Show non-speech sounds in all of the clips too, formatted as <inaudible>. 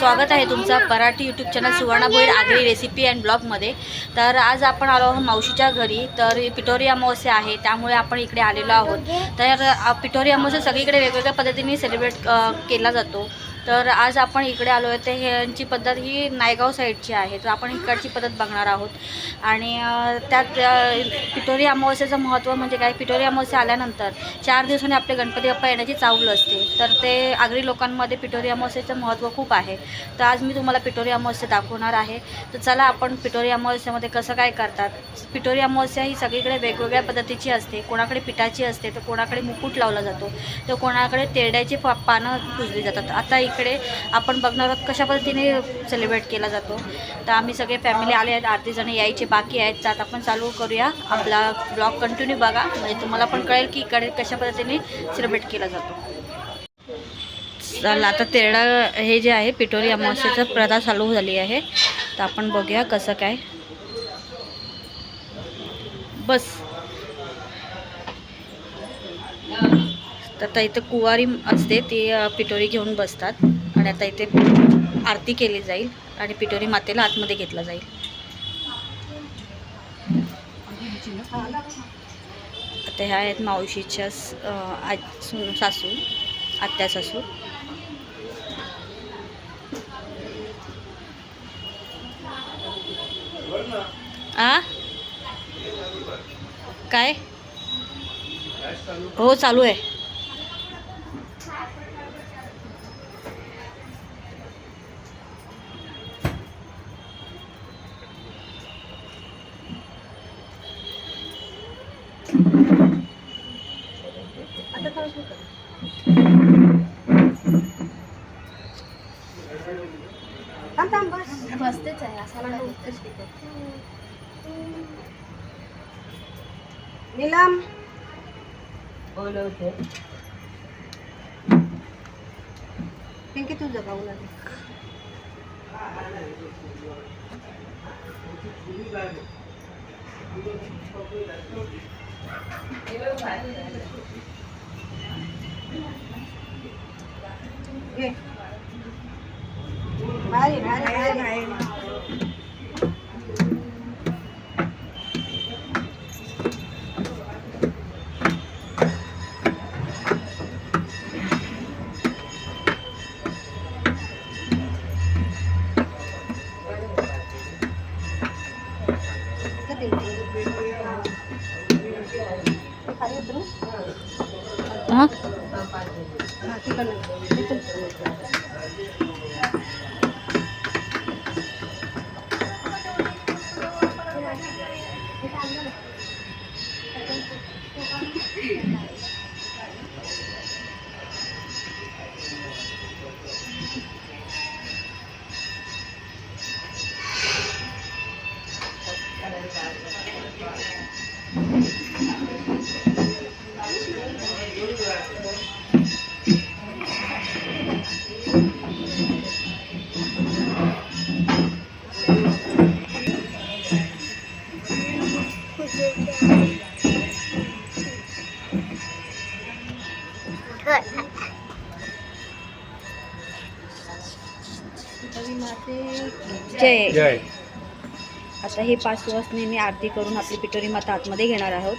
स्वागत आहे तुमचं Marathi YouTube channel Suvarna Bhoir Agri recipe and ब्लॉगमध्ये तर आज आपण आलो आहोत मावशीच्या घरी. तर पिठोरी अमावस्या आहे त्यामुळे आपण इकडे आलेलो आहोत. तर पिठोरी अमावस्या सगळीकडे वेगवेगळ्या पद्धतीने सेलिब्रेट केला जातो. तर आज आपण इकडे आलो आहे. तर ह्यांची पद्धत ही नायगाव साईडची आहे. तर आपण इकडची पद्धत बघणार आहोत. आणि त्यात पिठोरी अमावस्याचं महत्त्व म्हणजे काय? पिठोरी अमावस्या आल्यानंतर चार दिवसांनी आपले गणपती बाप्पा येण्याची चावल असते. तर ते आगरी लोकांमध्ये पिठोरी अमावस्याचं महत्त्व खूप आहे. तर आज मी तुम्हाला पिठोरी अमावस्या दाखवणार आहे. तर चला आपण पिठोरी अमावस्यामध्ये कसं काय करतात? पिठोरी अमावस्या ही सगळीकडे वेगवेगळ्या पद्धतीची असते. कोणाकडे पिठाची असते तर कोणाकडे मुकुट लावला जातो. तर कोणाकडे तेरड्याची पा पानं पुजली जातात. आता इकडे आपण बघणार आहोत कशा पद्धतीने सेलिब्रेट केला जातो. तर आम्ही सगळे फॅमिली आले आहेत आठ जण यायचे बाकी आहेत. तर आपण चालू करूया. आपला ब्लॉग कंटिन्यू बघा. म्हणजे तुम्हाला पण कळेल की इकडे कशा पद्धतीने सेलिब्रेट केला जातो. चला आता तेरडा हे जे आहे पिठोरी अमावस्येचं प्रथा चालू झाली आहे. तर आपण बघूया कसं काय. बस. तर आता इथं कुवारी असते ती पिटोरी घेऊन बसतात. आणि आता इथे आरती केली जाईल आणि पिटोरी मातेला आतमध्ये घेतला जाईल. आता ह्या आहेत मावशीच्या आज सासू आत्या सासू. आ? काय? हो चालू आहे. দিলাম ওইলো উঠে পিঙ্কি তুই যাবা ওনাকে ভাই ভাই ভাই ভাই हां जय. जय. आता हे पाच सुवासनींनी आरती करून आपली पिटोरी माता आतमध्ये घेणार आहोत.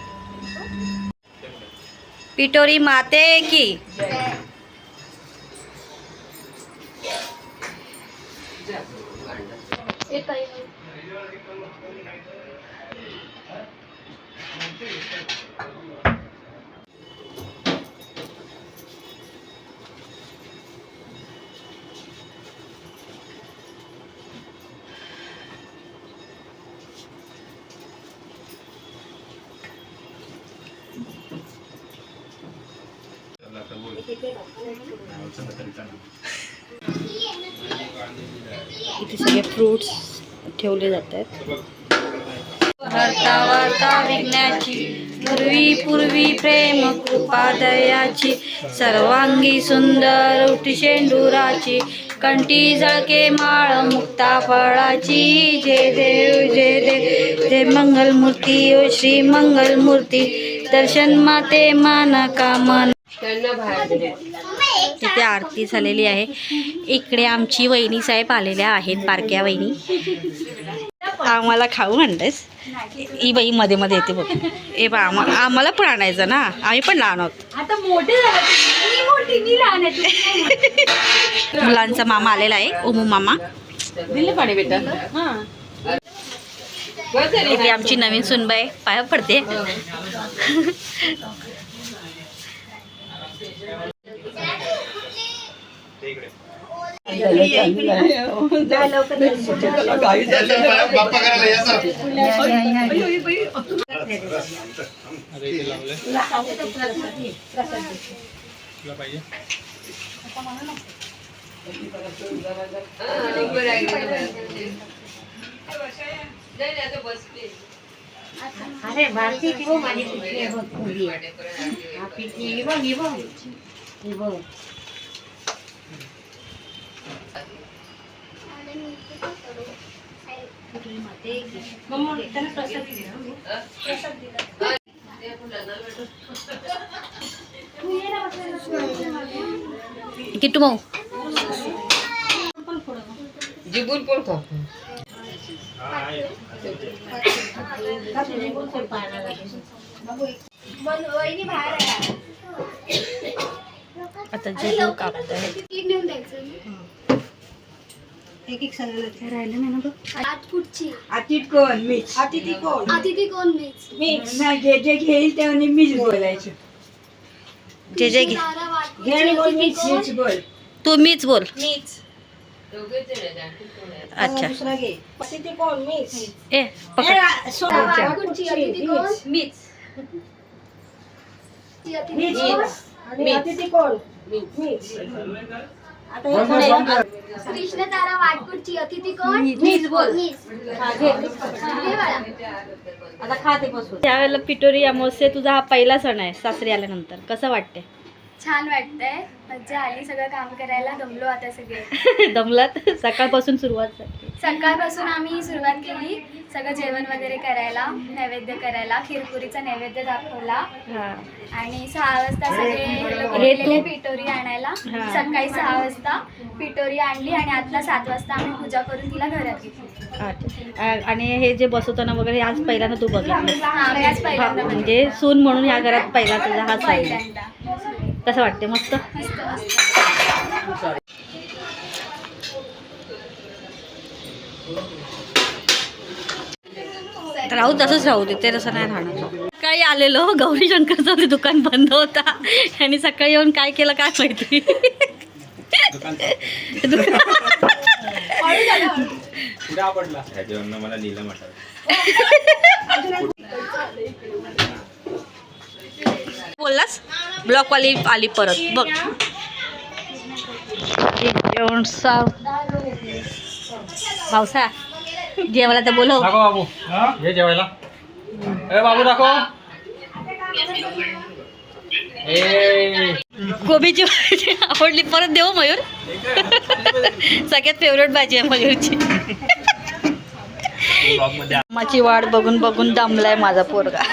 पिटोरी माते की. इथे सगळे फ्रुट्स ठेवले जात आहेत वार्ता वार्ता विघ्नाची पूर्वी पूर्वी प्रेम कृपा दयाची सर्वांगी सुंदर उठी शेंडुराची कंठी जळके माळ मुक्ता फळाची जय देव जय देव जय मंगलमूर्ती ओ श्री मंगलमूर्ती दर्शन माते मान. कामन त्यांना बाहेर तिथे आरती झालेली आहे. इकडे आमची वहिनी साहेब आलेल्या आहेत बारक्या वहिनी. आम्हाला खाऊ म्हणतेस. ही बाई मध्ये मध्ये येते बघ. ए बा आम्हा आम्हाला पण आणायचं ना. आम्ही पण लहान आहोत. मुलांचा मामा आलेला आहे उमू मामा. दिले पाणी बेटा. हा. इथे आमची नवीन सुनबाई पाया पडते. अरे भारती ठेव हो, माझी पिशवी आहे बघ फुली आहे. हा पिशवी बघ ही बघ. ही बघ मम्मा त्याला प्रसाद दिला किट्टू भाऊ जिबून पण खाऊ? आता जे लोक कापत आहे. एक एक सणाला राहिलं नाही ना बघ. आठफुटची अतिथ कोण? मीच. अतिथी कोण? अतिथी कोण मीच? मिक्स नाही जे जे घेईल तेव्हा मीच बोलायचं. जे जे घे. तारा वाट घे आणि बोल मीच मीच बोल. तू मीच बोल. मीच. अच्छा. दुसरा घे. अतिथी कोण? मिक्स ए पकड. वाटकुटची अतिथी कोण? मीच. ती अतिथी कोण? आणि अतिथी कोण? मीच. पुढे कृष्ण तारा वाटकुटची अतिथी कोण? मीच. बोल. मीच. हा, घे. घे बाळा. आता खाते बसून. त्यावेळेला पिटोरी अमावस्या तुझा हा पहिला सण आहे सासरी आल्यानंतर. कसं वाटते छान वाटतंय. मज्जा आली सगळं काम करायला. दमलो आता सगळे. <laughs> दमलात? सकाळपासून सुरुवात झाली. सकाळपासून आम्ही सुरुवात केली. सगळं जेवण वगैरे करायला नैवेद्य करायला. खीरपुरीचा नैवेद्य दाखवला. हा. आणि सहा वाजता सगळे लोक हे गेलेले तू- पिटोरी आणायला. हा. सकाळी सहा वाजता पिटोरी आणली आणि आता सात वाजता आम्ही पूजा करून तिला घरात घेतली. अच्छा. आ- आणि हे जे बसवताना वगैरे आज पहिल्यांदा तू बघितलं हा मी आज पहिल्यांदा. म्हणजे सून म्हणून ह्या घरात पहिला तुझा हा सण. पहिल्यांदा कसं वाटते मस्त. राहू तसंच राहू दे ते तसं नाही राहणार. सकाळी आलेलो गौरी शंकरचं ते दुकान बंद होता. आणि सकाळी येऊन काय केलं काय माहिती. मला लिहिलं म्हटलं बोललास? ब्लॉकवाली आली परत. बघ. जेवण साव पावसा जेवायला तर बोलव. दाखव बाबू. हे जेवायला. ए बाबू दाखव. ए. कोबीची भाजी आवडली परत देऊ मयूर. सगळ्यात फेवरेट भाजी आहे मयूरची. माझी वाट बघून बघून दमलाय माझा पोरगा.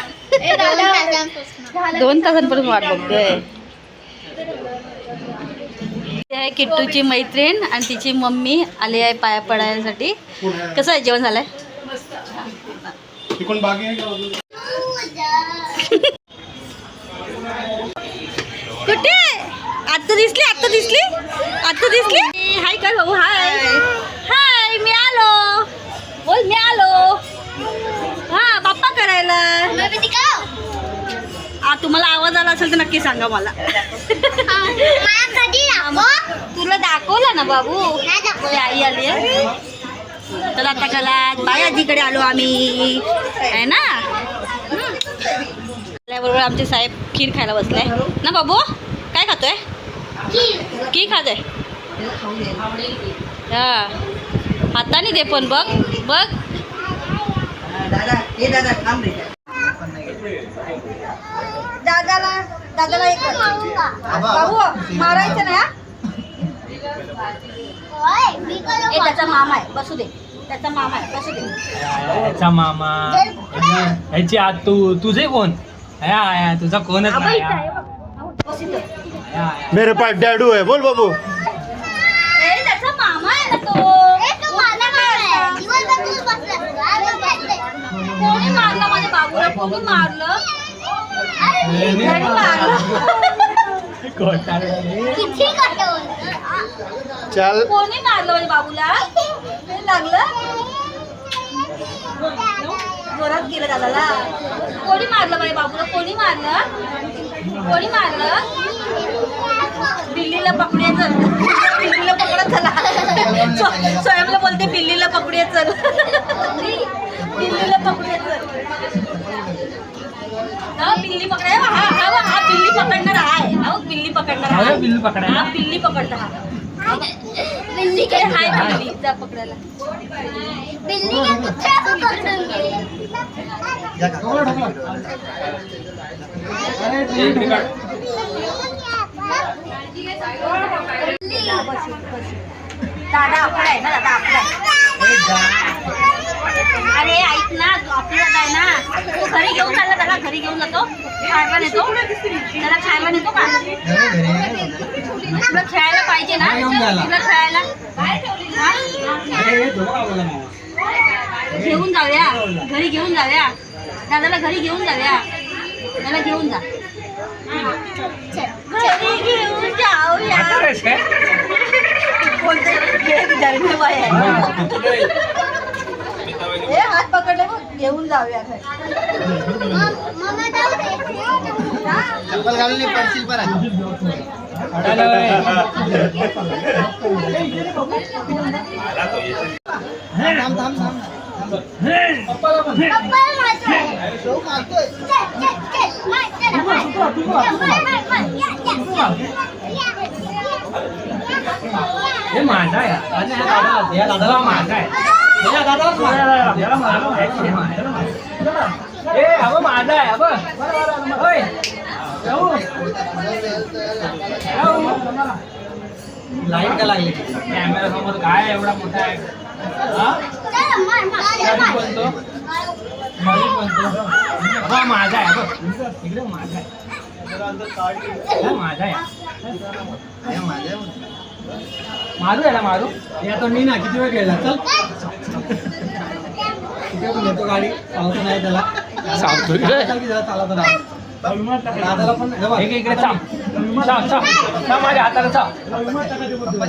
दोन तासांपासून. वाट बघतोय आहे किट्टूची मैत्रीण आणि तिची मम्मी आली आहे पाया पडायसाठी. कसं आहे जेवण झालंय? कुठे? आत्ता दिसली आत्ता दिसली? आत्ता दिसली? हाय काय भाऊ? हाय. हाय मी आलो. बोल मी आलो. बाप्पा करायला आ तुम्हाला आवाज आला असेल तर नक्की सांगा मला. तुला दाखवलं ना बाबू? आई आली चला आता कला बाय आजीकडे आलो आम्ही. आहे ना. आल्याबरोबर आमचे साहेब खीर खायला बसलाय ना बाबू? काय खातोय? की खातोय. हा. हाताने दे पण बघ. बघ. दादा हे दादा थांब रे. दादाला दादाला एक भाऊ मारायचं ना ए त्याचा मामा आहे. बसू दे. त्याचा मामा आहे. बसू दे. याचा मामा. ह्याची आत तू तुझे कोण? ह्या, तुझा कोणच नाही हा. मेरे पास डैडू है बोल बाबू ए त्याचा मामा आहे ना तो कोणी मारलं? माझ्या बाबूला कोणी मारलं? कोणी मारलं? चल. कोणी मारलं माझ्या बाबूला? कोणी लागलं जोरात गेलं दादाला. कोणी मारलं माझ्या बाबूला? कोणी मारलं? कोणी मारलं? बिल्लीला पकडूया चल. बिल्लीला पकडत चला. स्व- स्वयंला बोलते बिल्लीला पकडूया चल बिल्लीला पकडूया चल हा बिल्ली पकडाय हा हा हा, हा बिल्ली पकडणार आहे हा बघ, बिल्ली हा. बिल्ली पकडायला. हा बिल्ली पकडता हा. हा बघ. बिल्लीकडे हाय बिल्ली जा पकडायला. दादा आपला आहे ना दादा आपला आहे. अरे ऐक ना तू आपला आहे ना तू घरी घेऊन चालला त्याला घरी घेऊन जातो. खायला नेतो. त्याला खायला नेतो का? तुला खेळायला पाहिजे ना. तुला खेळायला? घेऊन जाऊया. घरी घेऊन जाऊया. दादाला घरी घेऊन जाऊया. त्याला घेऊन जा. घरी घेऊन जाऊया. कोणतं घे, धर्मी बाई आहे. ए हात पकडले बघ घेऊन जाऊया घरी चप्पल घालून पडशील परत थांब थांब थांब हे माझा आहे आणि या दादाला- या दादाला माझा आहे या दादालाच माझा- याला माझा आहे. याला माझा आहे. ए अबं माझा आहे अबं होय जाऊ. जाऊ. लाइट का लागली कॅमेरा समोर काय एवढा मोठा आहे हा? गाडी बोलतो गाडी बोलतो हा माझा आहे बघ इकडे माझा आहे हा, माझा आहे हे माझ्या मारू याला मारू. या तो मी ना किती वेळ गेला चल. कुठे पण गाडी. चालवतो नाही त्याला. सांगतो रे. चल की जरा चालवतो ना. दादाला पण हे बघ. एक इकडे चाप चाप चाप चाप माझ्या हाताला चाप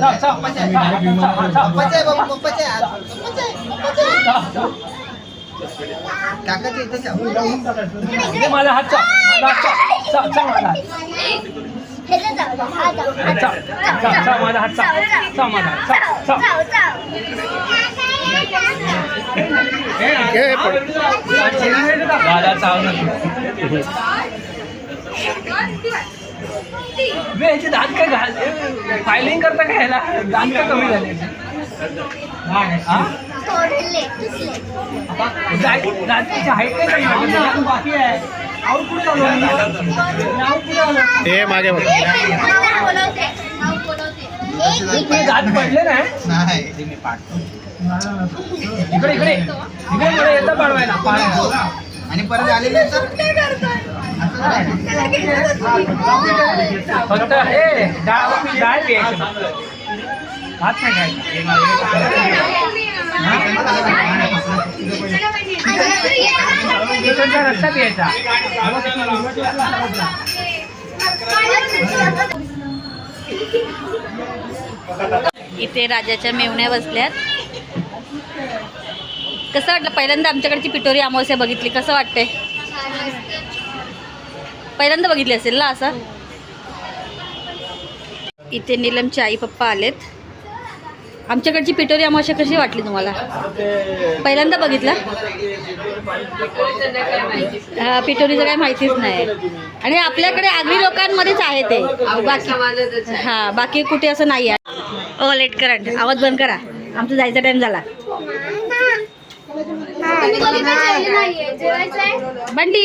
चाप चाप. चाप चाप काकाचे इथे चाव. दे माझा हात चाप माझा हात चाप चाप चाप माझा हात चाप चाप चाप माझा हात चाप चाप माझा हात चाप चाप दादा चाव नको बे, याचे दात काय घाल फायलिंग करता काय ह्याला दात का कमी झाले हा? दात- दाताची हाईट काय कमी वाटत नाही? बाकी आहे हे मागे पडले नाही. इकडे इकडे. इकडे येतं पाडवायला. पाडायला आणि परत आलेले तर? फक्त हे डाळ डाळ भात नाही खायचं. चिकनचा रस्ता प्यायचा इथे राजाच्या मेवण्या बसल्यात. कसं वाटलं? पहिल्यांदा आमच्याकडची पिटोरी अमावस्या बघितली. कसं वाटतंय? पहिल्यांदा बघितली असेल ना असं? इथे नीलमचे आई पप्पा आलेत. आमच्याकडची पिटोरी अमावस्या कशी वाटली तुम्हाला? पहिल्यांदा बघितलं? पिटोरीचं काही माहितीच नाही. आणि आपल्याकडे आगरी लोकांमध्येच आहे ते. बाकी हा बाकी कुठे असं नाही आहे. ओ लेट करंट आवाज बंद करा. आमचा जायचा टाइम झाला. बंडी